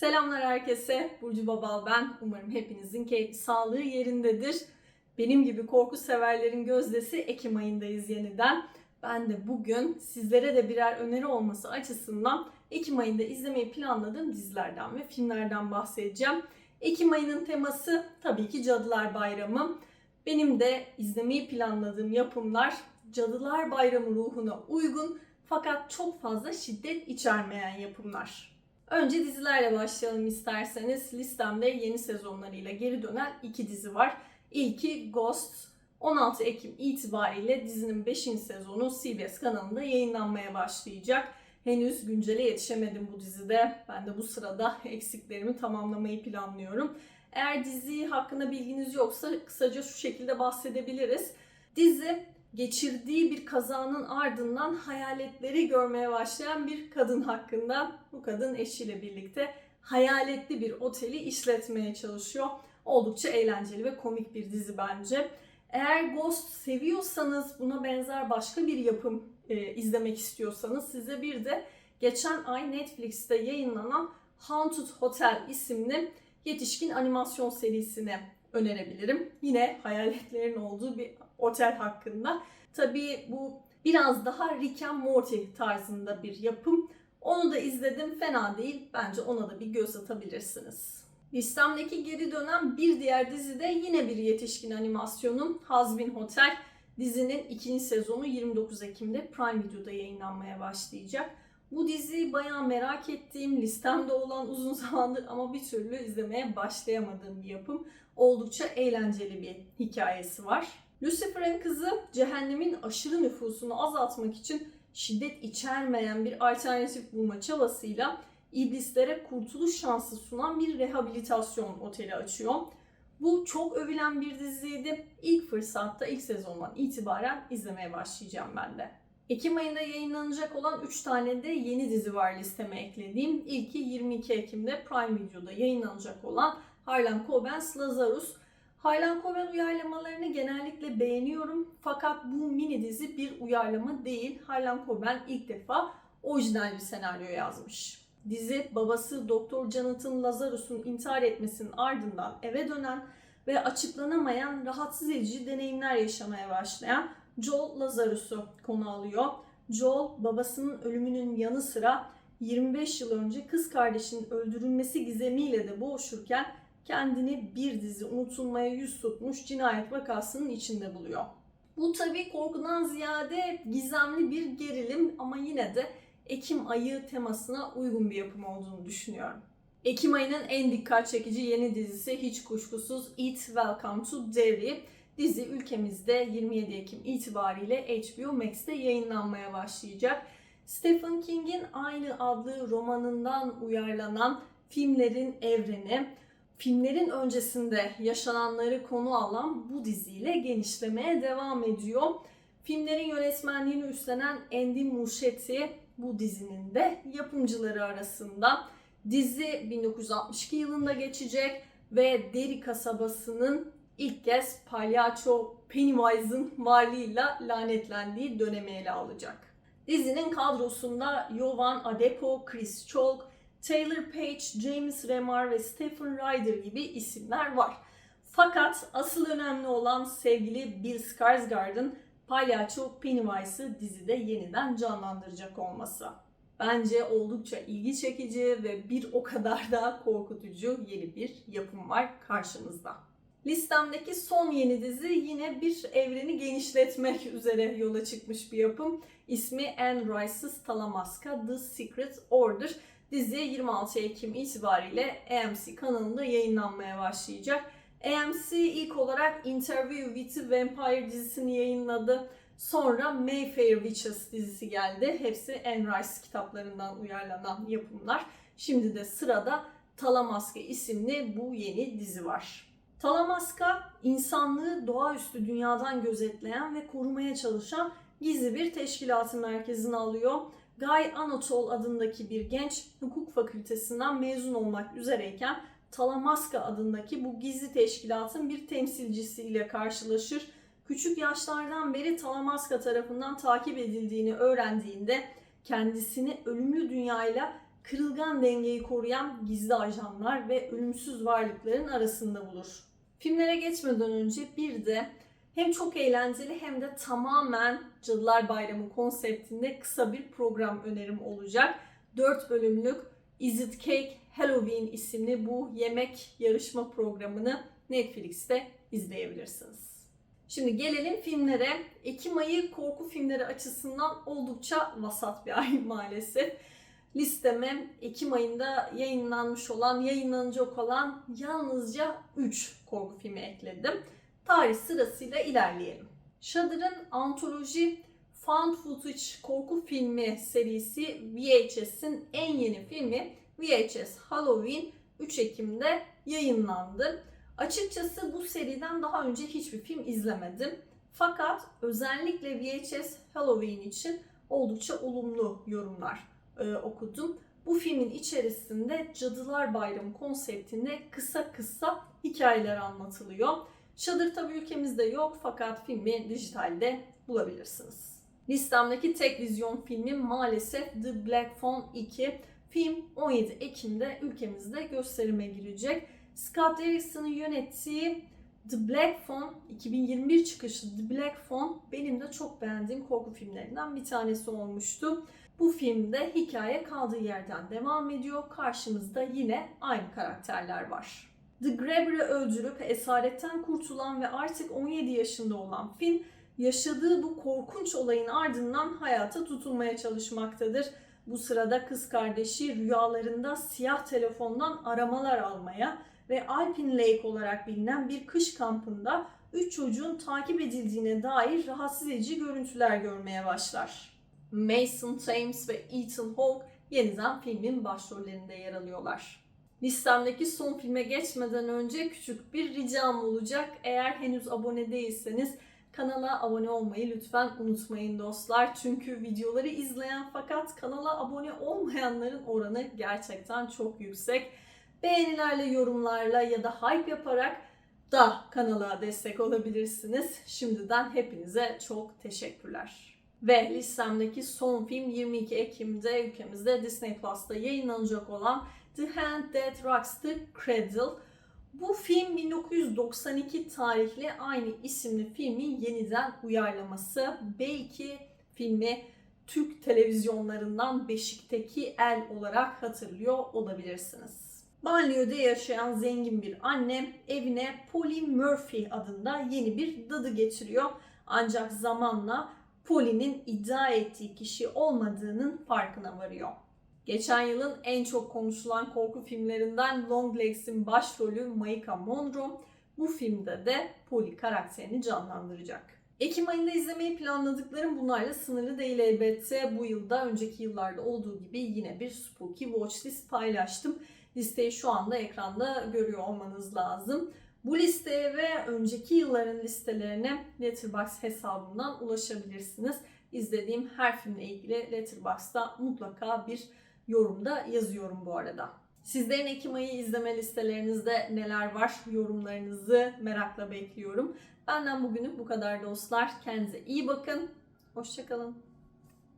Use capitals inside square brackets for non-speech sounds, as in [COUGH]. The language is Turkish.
Selamlar herkese. Burcu Babal ben. Umarım hepinizin keyfi, sağlığı yerindedir. Benim gibi korku severlerin gözdesi Ekim ayındayız yeniden. Ben de bugün sizlere de birer öneri olması açısından Ekim ayında izlemeyi planladığım dizilerden ve filmlerden bahsedeceğim. Ekim ayının teması tabii ki Cadılar Bayramı. Benim de izlemeyi planladığım yapımlar Cadılar Bayramı ruhuna uygun fakat çok fazla şiddet içermeyen yapımlar. Önce dizilerle başlayalım isterseniz. Listemde yeni sezonlarıyla geri dönen iki dizi var. İlki Ghost. 16 Ekim itibariyle dizinin 5. sezonu CBS kanalında yayınlanmaya başlayacak. Henüz güncele yetişemedim bu dizide. Ben de bu sırada eksiklerimi tamamlamayı planlıyorum. Eğer dizi hakkında bilginiz yoksa kısaca şu şekilde bahsedebiliriz. Dizi geçirdiği bir kazanın ardından hayaletleri görmeye başlayan bir kadın hakkında. Bu kadın eşiyle birlikte hayaletli bir oteli işletmeye çalışıyor. Oldukça eğlenceli ve komik bir dizi bence. Eğer Ghost seviyorsanız buna benzer başka bir yapım e, izlemek istiyorsanız size bir de geçen ay Netflix'te yayınlanan Haunted Hotel isimli yetişkin animasyon serisini önerebilirim. Yine hayaletlerin olduğu bir otel hakkında. Tabii bu biraz daha Rick and Morty tarzında bir yapım. Onu da izledim fena değil. Bence ona da bir göz atabilirsiniz. Listemdeki geri dönen bir diğer dizi de yine bir yetişkin animasyonun Hazbin Hotel. Dizinin ikinci sezonu 29 Ekim'de Prime Video'da yayınlanmaya başlayacak. Bu diziyi bayağı merak ettiğim, listemde olan uzun [LAUGHS] zamandır ama bir türlü izlemeye başlayamadığım bir yapım. Oldukça eğlenceli bir hikayesi var. Lucifer'ın kızı cehennemin aşırı nüfusunu azaltmak için şiddet içermeyen bir alternatif bulma çabasıyla iblislere kurtuluş şansı sunan bir rehabilitasyon oteli açıyor. Bu çok övülen bir diziydi. İlk fırsatta ilk sezondan itibaren izlemeye başlayacağım ben de. Ekim ayında yayınlanacak olan 3 tane de yeni dizi var listeme eklediğim. İlki 22 Ekim'de Prime Video'da yayınlanacak olan Harlan Coben's Lazarus. Harlan Coben uyarlamalarını genellikle beğeniyorum. Fakat bu mini dizi bir uyarlama değil. Harlan Coben ilk defa orijinal bir senaryo yazmış. Dizi babası Doktor Jonathan Lazarus'un intihar etmesinin ardından eve dönen ve açıklanamayan rahatsız edici deneyimler yaşamaya başlayan Joel Lazarus'u konu alıyor. Joel babasının ölümünün yanı sıra 25 yıl önce kız kardeşinin öldürülmesi gizemiyle de boğuşurken kendini bir dizi unutulmaya yüz tutmuş cinayet vakasının içinde buluyor. Bu tabii korkudan ziyade gizemli bir gerilim ama yine de Ekim ayı temasına uygun bir yapım olduğunu düşünüyorum. Ekim ayının en dikkat çekici yeni dizisi hiç kuşkusuz It Welcome to Derry. Dizi ülkemizde 27 Ekim itibariyle HBO Max'te yayınlanmaya başlayacak. Stephen King'in aynı adlı romanından uyarlanan filmlerin evreni, filmlerin öncesinde yaşananları konu alan bu diziyle genişlemeye devam ediyor. Filmlerin yönetmenliğini üstlenen Andy Muschietti bu dizinin de yapımcıları arasında. Dizi 1962 yılında geçecek ve Derry kasabasının ilk kez palyaço Pennywise'ın varlığıyla lanetlendiği dönemi ele alacak. Dizinin kadrosunda Yovan Adepo, Chris Chalk, Taylor Page, James Remar ve Stephen Ryder gibi isimler var. Fakat asıl önemli olan sevgili Bill Skarsgård'ın palyaço Pennywise'ı dizide yeniden canlandıracak olması. Bence oldukça ilgi çekici ve bir o kadar da korkutucu yeni bir yapım var karşımızda. Listemdeki son yeni dizi yine bir evreni genişletmek üzere yola çıkmış bir yapım. İsmi Anne Rice's Talamasca The Secret Order. Dizi 26 Ekim itibariyle AMC kanalında yayınlanmaya başlayacak. AMC ilk olarak Interview with the Vampire dizisini yayınladı. Sonra Mayfair Witches dizisi geldi. Hepsi Anne Rice kitaplarından uyarlanan yapımlar. Şimdi de sırada Talamaska isimli bu yeni dizi var. Talamaska, insanlığı doğaüstü dünyadan gözetleyen ve korumaya çalışan gizli bir teşkilatın merkezine alıyor. Guy Anatol adındaki bir genç hukuk fakültesinden mezun olmak üzereyken Talamaska adındaki bu gizli teşkilatın bir temsilcisiyle karşılaşır. Küçük yaşlardan beri Talamaska tarafından takip edildiğini öğrendiğinde kendisini ölümlü dünyayla kırılgan dengeyi koruyan gizli ajanlar ve ölümsüz varlıkların arasında bulur. Filmlere geçmeden önce bir de hem çok eğlenceli hem de tamamen Cadılar Bayramı konseptinde kısa bir program önerim olacak. 4 bölümlük Is It Cake Halloween isimli bu yemek yarışma programını Netflix'te izleyebilirsiniz. Şimdi gelelim filmlere. Ekim ayı korku filmleri açısından oldukça vasat bir ay maalesef. Listeme Ekim ayında yayınlanmış olan, yayınlanacak olan yalnızca 3 korku filmi ekledim. Tarih sırasıyla ilerleyelim. Shudder'ın antoloji Found Footage korku filmi serisi VHS'in en yeni filmi VHS Halloween 3 Ekim'de yayınlandı. Açıkçası bu seriden daha önce hiçbir film izlemedim. Fakat özellikle VHS Halloween için oldukça olumlu yorumlar e, okudum. Bu filmin içerisinde Cadılar Bayramı konseptinde kısa kısa hikayeler anlatılıyor. Shudder tabi ülkemizde yok fakat filmi dijitalde bulabilirsiniz. Listemdeki tek vizyon filmi maalesef The Black Phone 2. Film 17 Ekim'de ülkemizde gösterime girecek. Scott Derrickson'ın yönettiği The Black Phone 2021 çıkışlı The Black Phone benim de çok beğendiğim korku filmlerinden bir tanesi olmuştu. Bu filmde hikaye kaldığı yerden devam ediyor. Karşımızda yine aynı karakterler var. The Grabber'ı öldürüp esaretten kurtulan ve artık 17 yaşında olan Finn yaşadığı bu korkunç olayın ardından hayata tutunmaya çalışmaktadır. Bu sırada kız kardeşi rüyalarında siyah telefondan aramalar almaya ve Alpine Lake olarak bilinen bir kış kampında 3 çocuğun takip edildiğine dair rahatsız edici görüntüler görmeye başlar. Mason Thames ve Ethan Hawke yeniden filmin başrollerinde yer alıyorlar. Listemdeki son filme geçmeden önce küçük bir ricam olacak. Eğer henüz abone değilseniz kanala abone olmayı lütfen unutmayın dostlar. Çünkü videoları izleyen fakat kanala abone olmayanların oranı gerçekten çok yüksek. Beğenilerle, yorumlarla ya da hype yaparak da kanala destek olabilirsiniz. Şimdiden hepinize çok teşekkürler. Ve listemdeki son film 22 Ekim'de ülkemizde Disney Plus'ta yayınlanacak olan The Hand That Rocks the Cradle. Bu film 1992 tarihli aynı isimli filmin yeniden uyarlaması. Belki filmi Türk televizyonlarından Beşik'teki El olarak hatırlıyor olabilirsiniz. Banliyö'de yaşayan zengin bir anne evine Polly Murphy adında yeni bir dadı getiriyor. Ancak zamanla Polly'nin iddia ettiği kişi olmadığının farkına varıyor. Geçen yılın en çok konuşulan korku filmlerinden Longlegs'in başrolü Maika Monroe bu filmde de Polly karakterini canlandıracak. Ekim ayında izlemeyi planladıklarım bunlarla sınırlı değil elbette. Bu yılda önceki yıllarda olduğu gibi yine bir spooky watchlist paylaştım. Listeyi şu anda ekranda görüyor olmanız lazım. Bu listeye ve önceki yılların listelerine Letterboxd hesabından ulaşabilirsiniz. İzlediğim her filmle ilgili Letterboxd'da mutlaka bir yorumda yazıyorum bu arada. Sizlerin Ekim ayı izleme listelerinizde neler var? Yorumlarınızı merakla bekliyorum. Benden bugünlük bu kadar dostlar. Kendinize iyi bakın. Hoşçakalın.